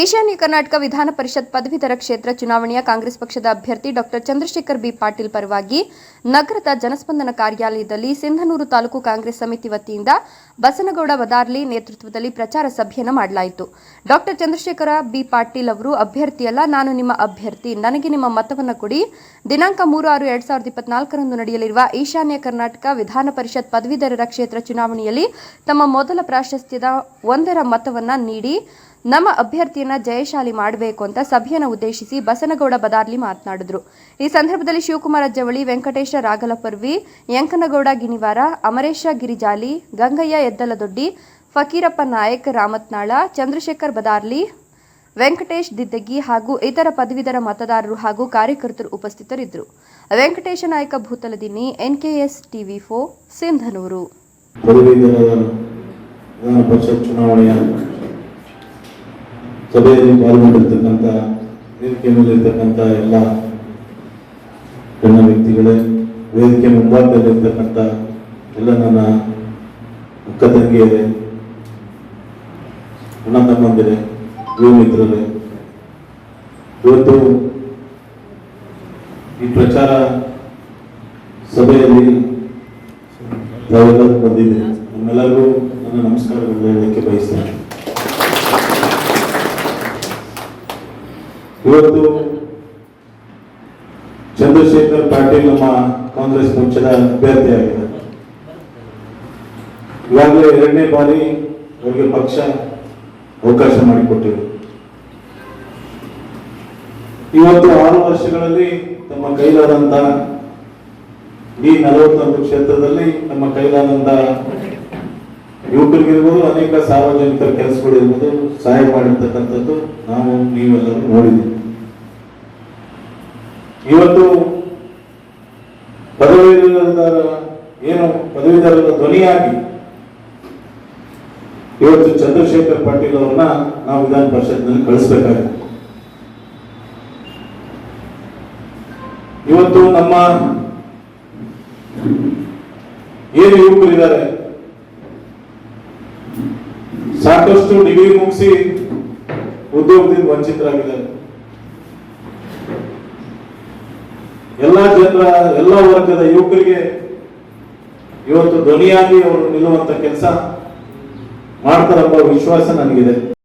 ಈಶಾನ್ಯ ಕರ್ನಾಟಕ ವಿಧಾನ ಪರಿಷತ್ ಪದವೀಧರ ಕ್ಷೇತ್ರ ಚುನಾವಣೆಯ ಕಾಂಗ್ರೆಸ್ ಪಕ್ಷದ ಅಭ್ಯರ್ಥಿ ಡಾಕ್ಟರ್ ಚಂದ್ರಶೇಖರ್ ಬಿ ಪಾಟೀಲ್ ಪರವಾಗಿ ನಗರದ ಜನಸ್ಪಂದನ ಕಾರ್ಯಾಲಯದಲ್ಲಿ ಸಿಂಧನೂರು ತಾಲೂಕು ಕಾಂಗ್ರೆಸ್ ಸಮಿತಿ ವತಿಯಿಂದ ಬಸನಗೌಡ ವದಾರ್ಲಿ ನೇತೃತ್ವದಲ್ಲಿ ಪ್ರಚಾರ ಸಭೆಯನ್ನು ಮಾಡಲಾಯಿತು. ಡಾಕ್ಟರ್ ಚಂದ್ರಶೇಖರ ಬಿ ಪಾಟೀಲ್ ಅವರು ಅಭ್ಯರ್ಥಿಯಲ್ಲ, ನಾನು ನಿಮ್ಮ ಅಭ್ಯರ್ಥಿ, ನನಗೆ ನಿಮ್ಮ ಮತವನ್ನು ಕೊಡಿ. ದಿನಾಂಕ ಮೂರು ಆರು ಎರಡ್ ಸಾವಿರದ ಇಪ್ಪತ್ನಾಲ್ಕರಂದು ನಡೆಯಲಿರುವ ಈಶಾನ್ಯ ಕರ್ನಾಟಕ ವಿಧಾನ ಪರಿಷತ್ ಪದವೀಧರರ ಕ್ಷೇತ್ರ ಚುನಾವಣೆಯಲ್ಲಿ ತಮ್ಮ ಮೊದಲ ಪ್ರಾಶಸ್ತ್ಯದ ಒಂದರ ಮತವನ್ನು ನೀಡಿ ನಮ್ಮ ಅಭ್ಯರ್ಥಿಯನ್ನ ಜಯಶಾಲಿ ಮಾಡಬೇಕು ಅಂತ ಸಭೆಯನ್ನು ಉದ್ದೇಶಿಸಿ ಬಸನಗೌಡ ಬದಾರ್ಲಿ ಮಾತನಾಡಿದ್ರು. ಈ ಸಂದರ್ಭದಲ್ಲಿ ಶಿವಕುಮಾರ ಜವಳಿ ವೆಂಕಟೇಶ ರಾಗಲಪರ್ವಿ ಯಂಕನಗೌಡ ಗಿಣಿವಾರ, ಅಮರೇಶ ಗಿರಿಜಾಲಿ, ಗಂಗಯ್ಯ ಎದ್ದಲದೊಡ್ಡಿ, ಫಕೀರಪ್ಪ ನಾಯಕ್ ರಾಮತ್ನಾಳ, ಚಂದ್ರಶೇಖರ್ ಬದಾರ್ಲಿ, ವೆಂಕಟೇಶ್ ದಿದ್ದಗಿ ಹಾಗೂ ಇತರ ಪದವೀಧರ ಮತದಾರರು ಹಾಗೂ ಕಾರ್ಯಕರ್ತರು ಉಪಸ್ಥಿತರಿದ್ದರು. ವೆಂಕಟೇಶ ನಾಯಕ ಭೂತಲದಿನ್ನಿ ಎನ್ಕೆಎಸ್ ಟಿವಿ ಫೋ ಸಿಂಧನೂರು ಪದವೀಧರ ವಿಧಾನ ಪರಿಷತ್ ಚುನಾವಣೆಯ ಸಭೆಯಲ್ಲಿ ಪಾಲ್ಗೊಂಡಿರ್ತಕ್ಕಂಥ, ವೇದಿಕೆ ಮೇಲಿರ್ತಕ್ಕಂಥ ಎಲ್ಲ ಗಣ್ಯ ವ್ಯಕ್ತಿಗಳೇ, ವೇದಿಕೆ ಮುಂಭಾಗದಲ್ಲಿರ್ತಕ್ಕಂಥ ಎಲ್ಲ ನನ್ನ ಅಕ್ಕ ತಂಗಿಯರೇ ಅಣ್ಣ ತಮ್ಮಂದಿರೇ, ಯುವ ಇವತ್ತು ಈ ಪ್ರಚಾರ ಸಭೆಯಲ್ಲಿ ಬಂದಿದೆ. ನಿಮ್ಮೆಲ್ಲರಿಗೂ ನನ್ನ ನಮಸ್ಕಾರಗಳು ಹೇಳಲಿಕ್ಕೆ ಇವತ್ತು ಚಂದ್ರಶೇಖರ್ ಪಾಟೀಲ್ ನಮ್ಮ ಕಾಂಗ್ರೆಸ್ ಪಕ್ಷದ ಅಭ್ಯರ್ಥಿಯಾಗಿದ್ದಾರೆ ಇವಾಗಲೇ ಎರಡನೇ ಬಾರಿ ಅವರಿಗೆ ಪಕ್ಷ ಅವಕಾಶ ಮಾಡಿಕೊಟ್ಟಿದೆ. ಇವತ್ತು ಆರು ವರ್ಷಗಳಲ್ಲಿ ತಮ್ಮ ಕೈಲಾದಂತ ಈ ನಲವತ್ತೊಂದು ಕ್ಷೇತ್ರದಲ್ಲಿ ನಮ್ಮ ಕೈಲಾದಂತ ಯುವಕರಿಗಿರ್ಬೋದು, ಅನೇಕ ಸಾರ್ವಜನಿಕರ ಕೆಲಸಗಳಿರ್ಬೋದು, ಸಹಾಯ ಮಾಡಿರ್ತಕ್ಕಂಥದ್ದು ನಾವು ನೀವೆಲ್ಲರೂ ನೋಡಿದ್ದೀವಿ. ಇವತ್ತು ಪದವೀಧರ ಏನು ಪದವೀಧರರ ಧ್ವನಿಯಾಗಿ ಇವತ್ತು ಚಂದ್ರಶೇಖರ್ ಪಾಟೀಲ್ ಅವರನ್ನ ನಾವು ವಿಧಾನ ಪರಿಷತ್ನಲ್ಲಿ ಕಳಿಸ್ಬೇಕಾಗಿದೆ. ಇವತ್ತು ನಮ್ಮ ಏನು ಯುವಕರಿದ್ದಾರೆ? ಸಾಕಷ್ಟು ಡಿಗ್ರಿ ಮುಗಿಸಿ ಉದ್ಯೋಗದಿಂದ ವಂಚಿತರಾಗಿದ್ದಾರೆ ಎಲ್ಲ ಜನರ ಎಲ್ಲ ವರ್ಗದ ಯುವಕರಿಗೆ ಇವತ್ತು ಧ್ವನಿಯಾಗಿ ಅವರು ನಿಲ್ಲುವಂತ ಕೆಲಸ ಮಾಡ್ತಾರಪ್ಪ ವಿಶ್ವಾಸ ನನಗಿದೆ.